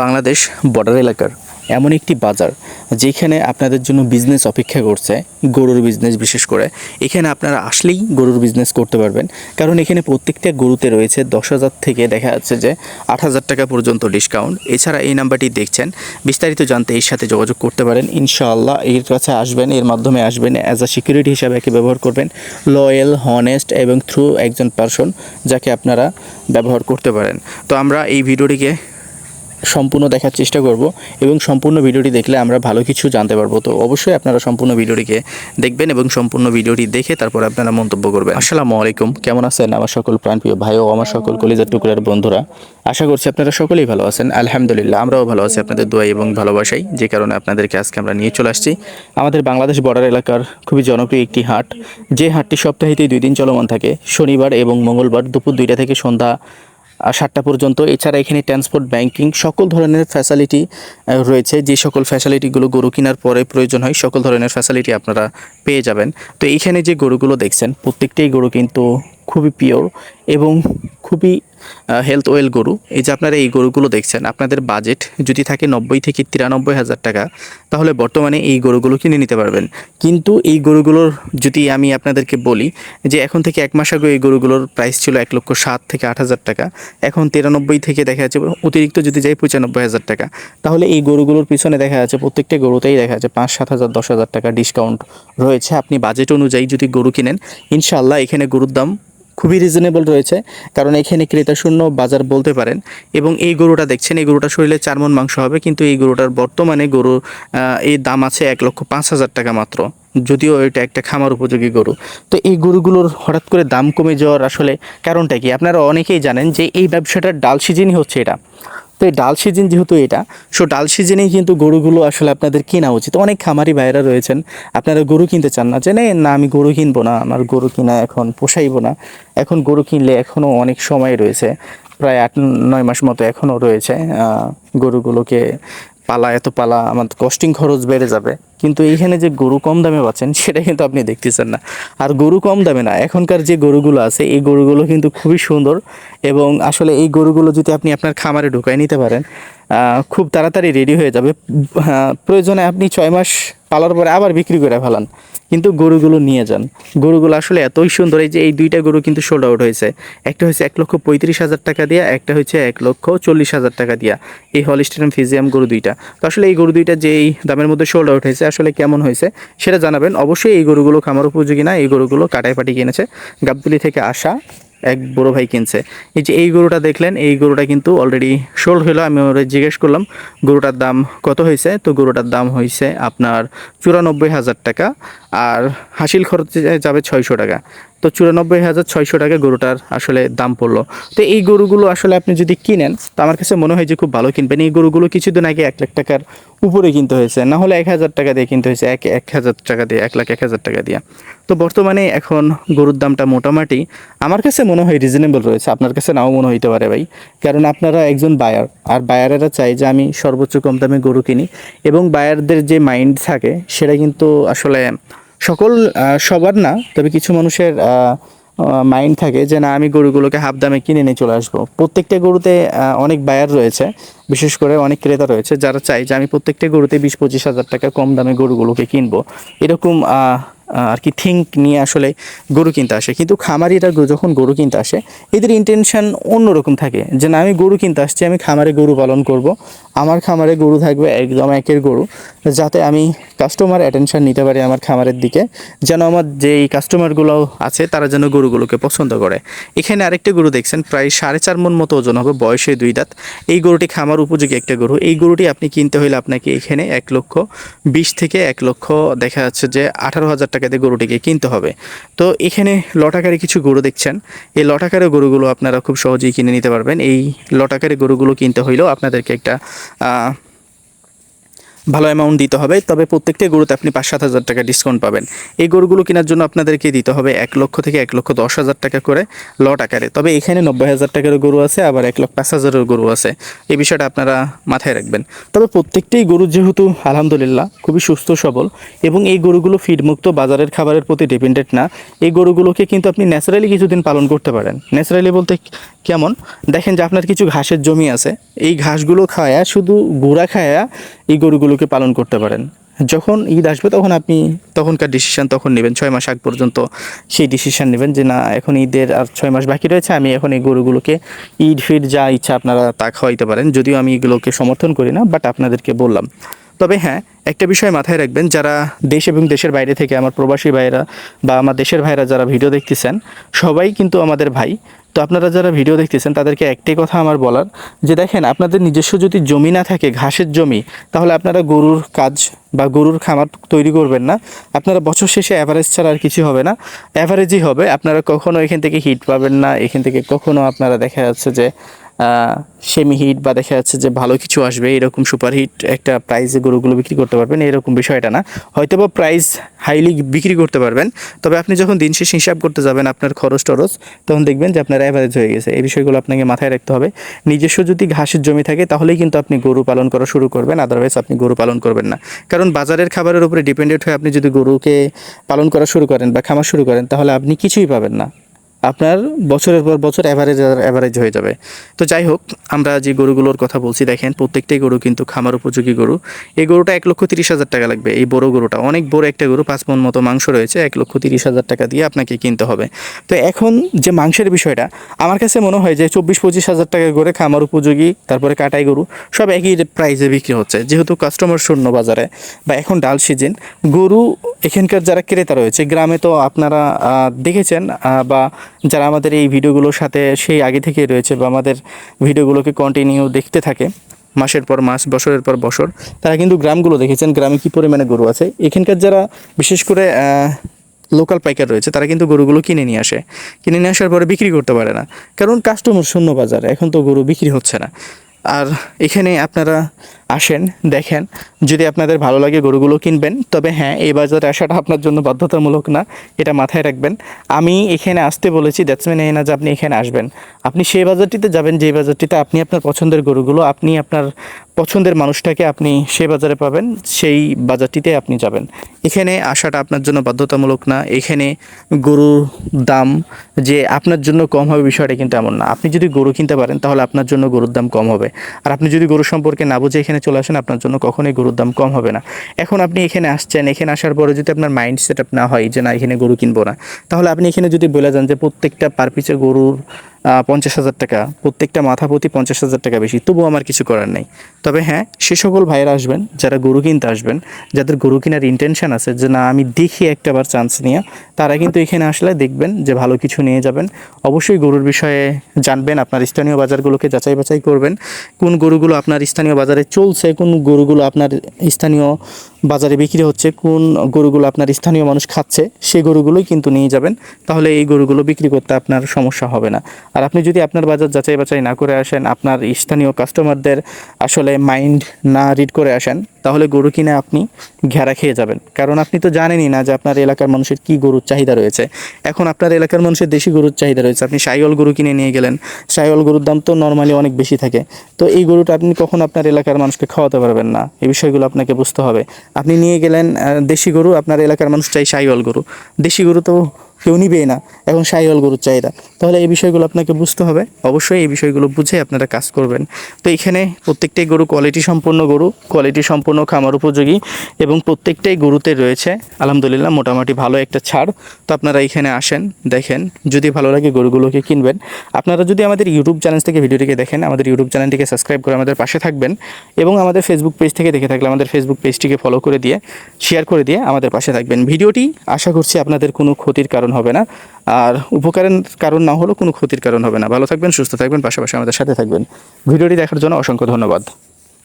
Bangladesh border এলাকার এমন একটি বাজার যেখানে আপনাদের জন্য বিজনেস অপেক্ষা করছে, গরুর বিজনেস বিশেষ করে। এখানে আপনারা আসলেই গরুর বিজনেস করতে পারবেন। কারণ এখানে প্রত্যেকটা গরুতে রয়েছে দশ হাজার থেকে দেখা যাচ্ছে যে আট হাজার টাকা পর্যন্ত ডিসকাউন্ট এছাড়া এই নাম্বারটি দেখছেন, বিস্তারিত জানতে এর সাথে যোগাযোগ করতে পারেন। ইনশাআল্লাহ এর কাছে আসবেন, এর মাধ্যমে আসবেন। অ্যাজ আ সিকিউরিটি হিসাবে একে ব্যবহার করবেন। লয়েল হনেস্ট এবং থ্রু একজন পারসন যাকে আপনারা ব্যবহার করতে পারেন। তো আমরা এই ভিডিওটিকে সম্পূর্ণ দেখার চেষ্টা করব এবং সম্পূর্ণ ভিডিওটি দেখলে আমরা ভালো কিছু জানতে পারব। তো অবশ্যই আপনারা সম্পূর্ণ ভিডিওটিকে দেখবেন এবং সম্পূর্ণ ভিডিওটি দেখে তারপর আপনারা মন্তব্য করবেন। আসসালামু আলাইকুম, কেমন আছেন আমার সকল প্রাণপ্রিয় ভাই ও আমার সকল কলিজার টুকরার বন্ধুরা? আশা করছি আপনারা সকলেই ভালো আছেন। আলহামদুলিল্লাহ, আমরাও ভালো আছি আপনাদের দোয়াই এবং ভালোবাসাই, যে কারণে আপনাদেরকে আজকে আমরা নিয়ে চলে আসছি। আমাদের বাংলাদেশ বর্ডার এলাকার খুবই জনপ্রিয় একটি হাট। যে হাটটি সপ্তাহেতেই দুই দিন চলমান থাকে। শনিবার এবং মঙ্গলবার দুপুর দুইটা থেকে সন্ধ্যা সাতটা পর্যন্ত। এছাড়া এখানে ট্রান্সপোর্ট ব্যাংকিং সকল ধরনের ফ্যাসিলিটি রয়েছে। যে সকল ফ্যাসিলিটিগুলো গরু কেনার পরে প্রয়োজন হয়, সকল ধরনের ফ্যাসিলিটি আপনারা পেয়ে যাবেন। তো এইখানে যে গরুগুলো দেখছেন, প্রত্যেকটাই গরু কিন্তু খুবই পিওর এবং খুবই হেলথ ওয়েল গরু। এই যে আপনারা এই গরুগুলো দেখছেন, আপনাদের বাজেট যদি থাকে নব্বই থেকে তিরানব্বই হাজার টাকা, তাহলে বর্তমানে এই গরুগুলো কিনে নিতে পারবেন। কিন্তু এই গরুগুলোর যদি আমি আপনাদেরকে বলি, যে এখন থেকে এক মাস আগে এই গরুগুলোর প্রাইস ছিল এক লক্ষ সাত থেকে আট হাজার টাকা, এখন তিরানব্বই থেকে দেখা যাচ্ছে অতিরিক্ত যদি যাই পঁচানব্বই হাজার টাকা, তাহলে এই গরুগুলোর পিছনে দেখা যাচ্ছে প্রত্যেকটা গরুতেই দেখা যাচ্ছে পাঁচ, সাত হাজার, দশ হাজার টাকা ডিসকাউন্ট রয়েছে। আপনি বাজেট অনুযায়ী যদি গরু কিনেন, ইনশাআল্লাহ এখানে গরুর দাম খুবই রিজনেবল রয়েছে, কারণ এখানে ক্রেতা শূন্য বাজার বলতে পারেন এবং এই গরুটা দেখছেন, এই গরুটা শরীরে চার মন মাংস হবে, কিন্তু এই গরুটার বর্তমানে গরু এই দাম আছে এক লক্ষ পাঁচ হাজার টাকা মাত্র, যদিও এটা একটা খামার উপযোগী গরু। তো এই গরুগুলোর হঠাৎ করে দাম কমে যাওয়ার আসলে কারণটা কি? আপনারা অনেকেই জানেন যে এই ব্যবসাটার ডাল সিজনই হচ্ছে এটা। তো এই ডাল সিজন যেহেতু এটা সো ডাল সিজনেই কিন্তু গরুগুলো আসলে আপনাদের কেনা উচিত। অনেক খামারি ভাইয়েরা রয়েছেন আপনারা গরু কিনতে চান না। যে "না, আমি গরু কিনবো না আমার গরু কিনা এখন পোষাইবো না। এখন গরু কিনলে এখনও অনেক সময় রয়েছে প্রায় আট নয় মাস মতো এখনও রয়েছে গরুগুলোকে পালা এত পালা আমার কস্টিং খরচ বেড়ে যাবে। কিন্তু এইখানে যে গরু কম দামে পাচ্ছেন, সেটা কিন্তু আপনি দেখতেছেন না। আর গরু কম দামে না, এখনকার যে গরুগুলো আছে, এই গরুগুলো কিন্তু খুবই সুন্দর এবং আসলে এই গরুগুলো যদি আপনি আপনার খামারে ঢুকাই নিতে পারেন খুব তাড়াতাড়ি রেডি হয়ে যাবে। প্রয়োজনে আপনি ছয় মাস পালার পরে আবার বিক্রি করে ফেলান, কিন্তু গরুগুলো নিয়ে যান। গরুগুলো আসলে এতই সুন্দর, এই যে এই দুইটা গরু কিন্তু সোল্ড আউট হয়েছে। একটা হচ্ছে এক লক্ষ পঁয়ত্রিশ হাজার টাকা দিয়া, একটা হচ্ছে এক লক্ষ চল্লিশ হাজার টাকা দিয়া। এই হলিস্টেন ফিজিয়াম গরু দুইটা। তো আসলে এই গরু দুইটা যে এই দামের মধ্যে সোল্ড আউট হয়েছে আসলে কেমন হয়েছে সেটা জানাবেন। অবশ্যই এই গরুগুলো খামার উপযোগী না, এই গরুগুলো কাটায় পাটি কিনেছে। গাবদুলি থেকে আসা এক বড় ভাই কিনছে। এই যে এই গরুটা দেখলেন, এই গরুটা কিন্তু অলরেডি সোল্ড হলো। আমি ওরা জিজ্ঞেস করলাম, গরুটার দাম কত হয়েছে? তো গরুটার দাম হয়েছে আপনার চুরানব্বই হাজার টাকা। আর হাসিল খরচে যাবে ছয়শো টাকা। তো চুরানব্বই হাজার ছয়শো টাকা গরুটার আসলে দাম পড়ল। তো এই গরুগুলো আসলে আপনি যদি কিনেন, তো আমার কাছে মনে হয় যে খুব ভালো কিনবেন। এই গরুগুলো কিছুদিন আগে এক লাখ টাকার উপরে কিনতে হয়েছে। না হলে এক হাজার টাকা দিয়ে কিনতে হয়েছে। এক এক হাজার টাকা দিয়ে, এক লাখ এক হাজার টাকা দিয়ে। তো বর্তমানে এখন গরুর দামটা মোটামুটি আমার কাছে মনে হয় রিজনেবল রয়েছে। আপনার কাছে নাও মনে হইতে পারে ভাই। কারণ আপনারা একজন বায়ার আর বায়ারেরা চাই যে আমি সর্বোচ্চ কম দামে গরু কিনি। এবং বায়ারদের যে মাইন্ড থাকে, সেটা কিন্তু আসলে সকল সবার না, তবে কিছু মানুষের মাইন্ড থাকে যে না, আমি গরুগুলোকে হাফ দামে কিনে নিয়ে চলে আসব। প্রত্যেকটা গরুতে অনেক বায়ার রয়েছে, বিশেষ করে অনেক ক্রেতা রয়েছে, যারা চাই যে আমি প্রত্যেকটা গরুতে বিশ পঁচিশ হাজার টাকা কম দামে গরুগুলোকে কিনবো। এরকম আর কি থিঙ্ক নিয়ে আসলে গরু কিনতে আসে। কিন্তু খামারিরা যখন গরু কিনতে আসে, এদের ইন্টেনশন অন্যরকম থাকে। যে না, আমি গরু কিনতে আসছি, আমি খামারে গরু পালন করব। আমার খামারে গরু থাকবে একদম একের গরু, যাতে আমি কাস্টমার অ্যাটেনশন নিতে পারি আমার খামারের দিকে, যেন আমার যেই কাস্টমারগুলো আছে তারা যেন গরুগুলোকে পছন্দ করে। এখানে আরেকটা গরু দেখছেন, প্রায় সাড়ে চার মন মতো ওজন হবে, বয়সে দুই দাঁত। এই গরুটি খামার উপযোগী একটা গরু। এই গরুটি আপনি কিনতে হলে আপনাকে এখানে এক লক্ষ বিশ থেকে এক লক্ষ দেখা যাচ্ছে যে আঠারো হাজার টাকাতে গরুটিকে কিনতে হবে। তো এখানে লটাকারে কিছু গরু দেখছেন, এই লটাকারে গরুগুলো আপনারা খুব সহজেই কিনে নিতে পারবেন। এই লটাকারে গরুগুলো কিনতে হইলেও আপনাদেরকে একটা ভালো অ্যামাউন্ট দিতে হবে, তবে প্রত্যেকটা গরুতে আপনি পাঁচ সাত হাজার টাকা ডিসকাউন্ট পাবেন। এই গরুগুলো কেনার জন্য আপনাদেরকে দিতে হবে এক লক্ষ থেকে এক লক্ষ দশ হাজার টাকা করে লট আকারে। তবে এখানে নব্বই হাজার টাকারও গরু আছে, আবার এক লক্ষ পাঁচ হাজারের গরু আছে। এই বিষয়টা আপনারা মাথায় রাখবেন। তবে প্রত্যেকটাই গরু যেহেতু আলহামদুলিল্লাহ খুবই সুস্থ, সবল, এবং এই গরুগুলো ফিডমুক্ত বাজারের খাবারের প্রতি ডিপেন্ডেন্ট না, এই গরুগুলোকে কিন্তু আপনি ন্যাচারালি কিছুদিন পালন করতে পারেন। ন্যাচারালি বলতে কেমন? দেখেন যে আপনার কিছু ঘাসের জমি আছে, এই ঘাসগুলো খায়া শুধু গুঁড়া খায়া এই গরুগুলোকে পালন করতে পারেন। যখন ঈদ আসবে তখন আপনি তখনকার ডিসিশন তখন নেবেন, ছয় মাস আগ পর্যন্ত সেই ডিসিশান নেবেন যে না, এখন ঈদের আর ছয় মাস বাকি রয়েছে, আমি এখন এই গরুগুলোকে ঈদ ফির যা ইচ্ছা আপনারা তা খাওয়াইতে পারেন। যদিও আমি এগুলোকে সমর্থন করি না বাট আপনাদেরকে বললাম। তবে হ্যাঁ একটা বিষয় মাথায় রাখবেন, যারা দেশ এবং দেশের বাইরে থেকে আমার প্রবাসী ভাইয়েরা বা আমার দেশের ভাইরা যারা ভিডিও দেখতেছেন, সবাই কিন্তু আমাদের ভাই। তো আপনারা যারা ভিডিও দেখতেছেন, তাদেরকে একটাই কথা আমার বলার, যে দেখেন, আপনাদের নিজস্ব যদি জমি না থাকে, ঘাসের জমি, তাহলে আপনারা গরুর কাজ বা গরুর খামার তৈরি করবেন না। আপনারা বছর শেষে অ্যাভারেজ ছাড়া আর কিছু হবে না। অ্যাভারেজই হবে, আপনারা কখনও এখান থেকে হিট পাবেন না। এখান থেকে কখনও আপনারা দেখা যাচ্ছে যে সেমি হিট বা দেখা যাচ্ছে যে ভালো কিছু আসবে, এরকম সুপার হিট একটা প্রাইসে গরুগুলো বিক্রি করতে পারবেন, এরকম বিষয়টা না। হয়তো বা প্রাইস হাইলি বিক্রি করতে পারবেন, তবে আপনি যখন দিন শেষ হিসাব করতে যাবেন আপনার খরচ টরচ, তখন দেখবেন যে আপনার অ্যাভারেজ হয়ে গেছে। এই বিষয়গুলো আপনাকে মাথায় রাখতে হবে। নিজস্ব যদি ঘাসের জমি থাকে, তাহলেই কিন্তু আপনি গরু পালন করা শুরু করবেন আদারওয়াইজ আপনি গরু পালন করবেন না। কারণ বাজারের খাবারের উপরে ডিপেন্ডেন্ট হয়ে আপনি যদি গরুকে পালন করা শুরু করেন বা খামার শুরু করেন, তাহলে আপনি কিছুই পাবেন না। আপনার বছরের পর বছর অ্যাভারেজ অ্যাভারেজ হয়ে যাবে। তো যাই হোক, আমরা যে গরুগুলোর কথা বলছি, দেখেন প্রত্যেকটাই গরু কিন্তু খামার উপযোগী গরু। এই গরুটা এক লক্ষ তিরিশ হাজার টাকা লাগবে, এই বড় গরুটা। অনেক বড় একটা গরু, পাঁচ মন মতো মাংস রয়েছে, এক লক্ষ তিরিশ হাজার টাকা দিয়ে আপনাকে কিনতে হবে। তো এখন যে মাংসের বিষয়টা, আমার কাছে মনে হয় যে চব্বিশ, পঁচিশ হাজার টাকা করে খামার উপযোগী, তারপরে কাটাই গরু, সব একই প্রাইসে বিক্রি হচ্ছে। যেহেতু কাস্টমার শূন্য বাজারে বা এখন ডাল সিজন গরু এখানকার যারা ক্রেতা রয়েছে, গ্রামে তো আপনারা দেখেছেন বা যারা আমাদের এই ভিডিওগুলোর সাথে সেই আগে থেকে রয়েছে বা আমাদের ভিডিওগুলোকে কন্টিনিউ দেখতে থাকে, মাসের পর মাস, বছরের পর বছর, তারা কিন্তু গ্রামগুলো দেখেছেন, গ্রামে কী পরিমাণে গরু আছে। এখানকার যারা বিশেষ করে লোকাল পাইকার রয়েছে, তারা কিন্তু গরুগুলো কিনে নিয়ে আসে। কিনে নিয়ে আসার পরে বিক্রি করতে পারে না। কারণ কাস্টমার শূন্য বাজার, এখন তো গরু বিক্রি হচ্ছে না। আর এখানে আপনারা আসেন, দেখেন, যদি আপনাদের ভালো লাগে গরুগুলো কিনবেন, তবে হ্যাঁ এই বাজারে আসাটা আপনার জন্য বাধ্যতামূলক না, এটা মাথায় রাখবেন। আমি এখানে আসতে বলেছি দ্যাটসম্যান এই না যে আপনি এখানে আসবেন। আপনি সেই বাজারটিতে যাবেন যে বাজারটিতে আপনি আপনার পছন্দের গরুগুলো, আপনি আপনার পছন্দের মানুষটাকে আপনি সেই বাজারে পাবেন, সেই বাজারটিতে আপনি যাবেন। এখানে আসাটা আপনার জন্য বাধ্যতামূলক না, এখানে গরুর দাম যে আপনার জন্য কম হবে বিষয়টা কিন্তু এমন না। আপনি যদি গরু কিনতে পারেন, তাহলে আপনার জন্য গরুর দাম কম হবে। আর আপনি যদি গরু সম্পর্কে না বুঝে এখানে চলে আসেন, আপনার জন্য কখনোই গরুর দাম কম হবে না। এখন আপনি এখানে আসছেন, এখানে আসার পরে যদি আপনার মাইন্ড সেট আপ না হয় যে না, এখানে গরু কিনবো না, তাহলে আপনি এখানে যদি বলে যান যে প্রত্যেকটা পার পিছে গরুর পঞ্চাশ হাজার টাকা, প্রত্যেকটা মাথা প্রতি পঞ্চাশ হাজার টাকা বেশি তবুও আমার কিছু করার নেই। তবে হ্যাঁ সে সকল ভাইয়েরা আসবেন, যারা গরু কিনতে আসবেন, যাদের গরু কেনার ইন্টেনশন আছে যে না, আমি দেখি একটাবার চান্স নিয়ে, তারা কিন্তু এখানে আসলে দেখবেন যে ভালো কিছু নিয়ে যাবেন। অবশ্যই গরুর বিষয়ে জানবেন, আপনার স্থানীয় বাজারগুলোকে যাচাই বাছাই করবেন, কোন গরুগুলো আপনার স্থানীয় বাজারে চলছে, কোন গরুগুলো আপনার স্থানীয় বাজারে বিক্রি হচ্ছে, কোন গরুগুলো আপনার স্থানীয় মানুষ খাচ্ছে, সেই গরুগুলোই কিন্তু নিয়ে যাবেন। তাহলে এই গরুগুলো বিক্রি করতে আপনার সমস্যা হবে না। আর আপনি যদি আপনার বাজার যাচাই বাছাই না করে আসেন, আপনার স্থানীয় কাস্টমারদের আসলে মাইন্ড না রিড করে আসেন, তাহলে গরু কিনে আপনি ঘেরা খেয়ে যাবেন। কারণ আপনি তো জানেনই না যে আপনার এলাকার মানুষের কী গরুর চাহিদা রয়েছে। এখন আপনার এলাকার মানুষের দেশি গরুর চাহিদা রয়েছে। আপনি সাইওয়াল গরু কিনে নিয়ে গেলেন, সাইওয়াল গরুর দাম তো নর্মালি অনেক বেশি থাকে। তো এই গরুটা আপনি কখন আপনার এলাকার মানুষকে খাওয়াতে পারবেন না। এই বিষয়গুলো আপনাকে বুঝতে হবে। আপনি নিয়ে গেলেন দেশি গরু আপনার এলাকার মানুষ চাই সাইওয়াল গরু। দেশি গরু তো কেউ নিবেই না। এখন সাইওয়াল গরুর চাহিদা। তাহলে এই বিষয়গুলো আপনাকে বুঝতে হবে। অবশ্যই এই বিষয়গুলো বুঝে আপনারা কাজ করবেন। তো এখানে প্রত্যেকটাই গরু কোয়ালিটি সম্পন্ন গরু কোয়ালিটি সম্পন্ন খামার উপযোগী এবং প্রত্যেকটাই গরুতে রয়েছে, আলহামদুলিল্লাহ, মোটামুটি ভালো একটা ছাড়। তো আপনারা এখানে আসেন, দেখেন, যদি ভালো লাগে গরুগুলোকে কিনবেন। আপনারা যদি আমাদের ইউটিউব চ্যানেল থেকে ভিডিওটিকে দেখেন, আমাদের ইউটিউব চ্যানেলটিকে সাবস্ক্রাইব করে আমাদের পাশে থাকবেন এবং আমাদের ফেসবুক পেজ থেকে দেখে থাকলে আমাদের ফেসবুক পেজটিকে ফলো করে দিয়ে শেয়ার করে দিয়ে আমাদের পাশে থাকবেন। ভিডিওটি আশা করছি আপনাদের কোনো ক্ষতির কারণ হবে না। আর উপকারের কারণ না হলেও কোনো ক্ষতির কারণ হবে না। ভালো থাকবেন, সুস্থ থাকবেন, পাশাপাশি আমাদের সাথে থাকবেন। ভিডিওটি দেখার জন্য অসংখ্য ধন্যবাদ।